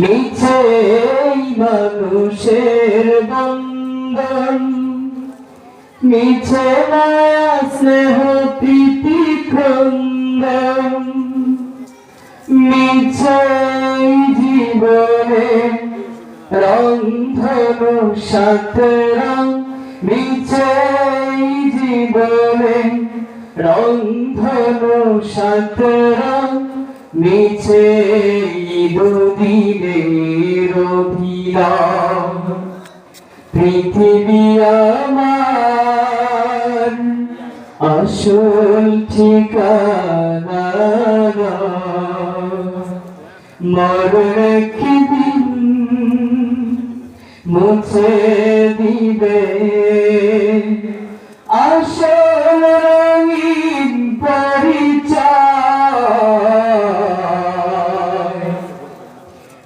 এই মানুষের বন্ধন। মায়া স্নেহ প্রীতি ক্রন্দন। এই জীবনে রন্ধনু সাতরং। এই জীবনে রন্ধনু সাতরং। এই দুদিনের পৃথিবী আমার আসল ঠিকানা মরণ একদিন মুছে দিবে। আসল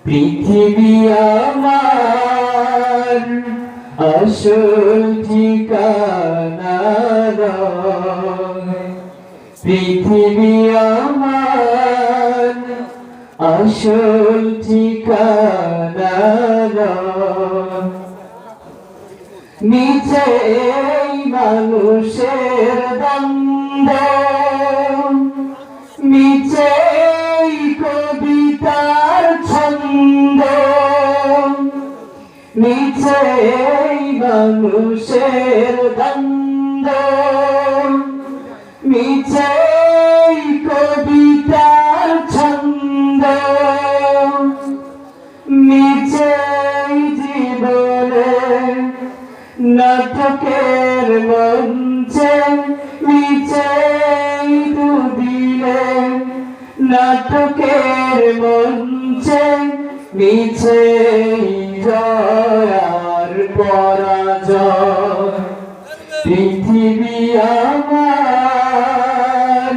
পৃথিবী আমার আসল ঠিকানা। পৃথিবী আমার আসল ঠিকানা। নিচে মানুষের দ্বন্দ্ব নিচে মানুষের দ্বন্দ্ব। নিচে কবিতার ছন্দ। নিচে জীবনে নাটকের মঞ্চে, নিচে দুদিনে নাটকের মঞ্চে, নিচে জয়ার পরাজয়। পৃথিবী আমার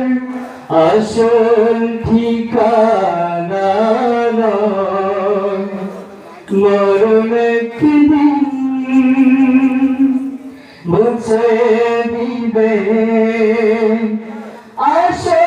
আসল ঠিকানা মরণ মুছে দিবে। আসল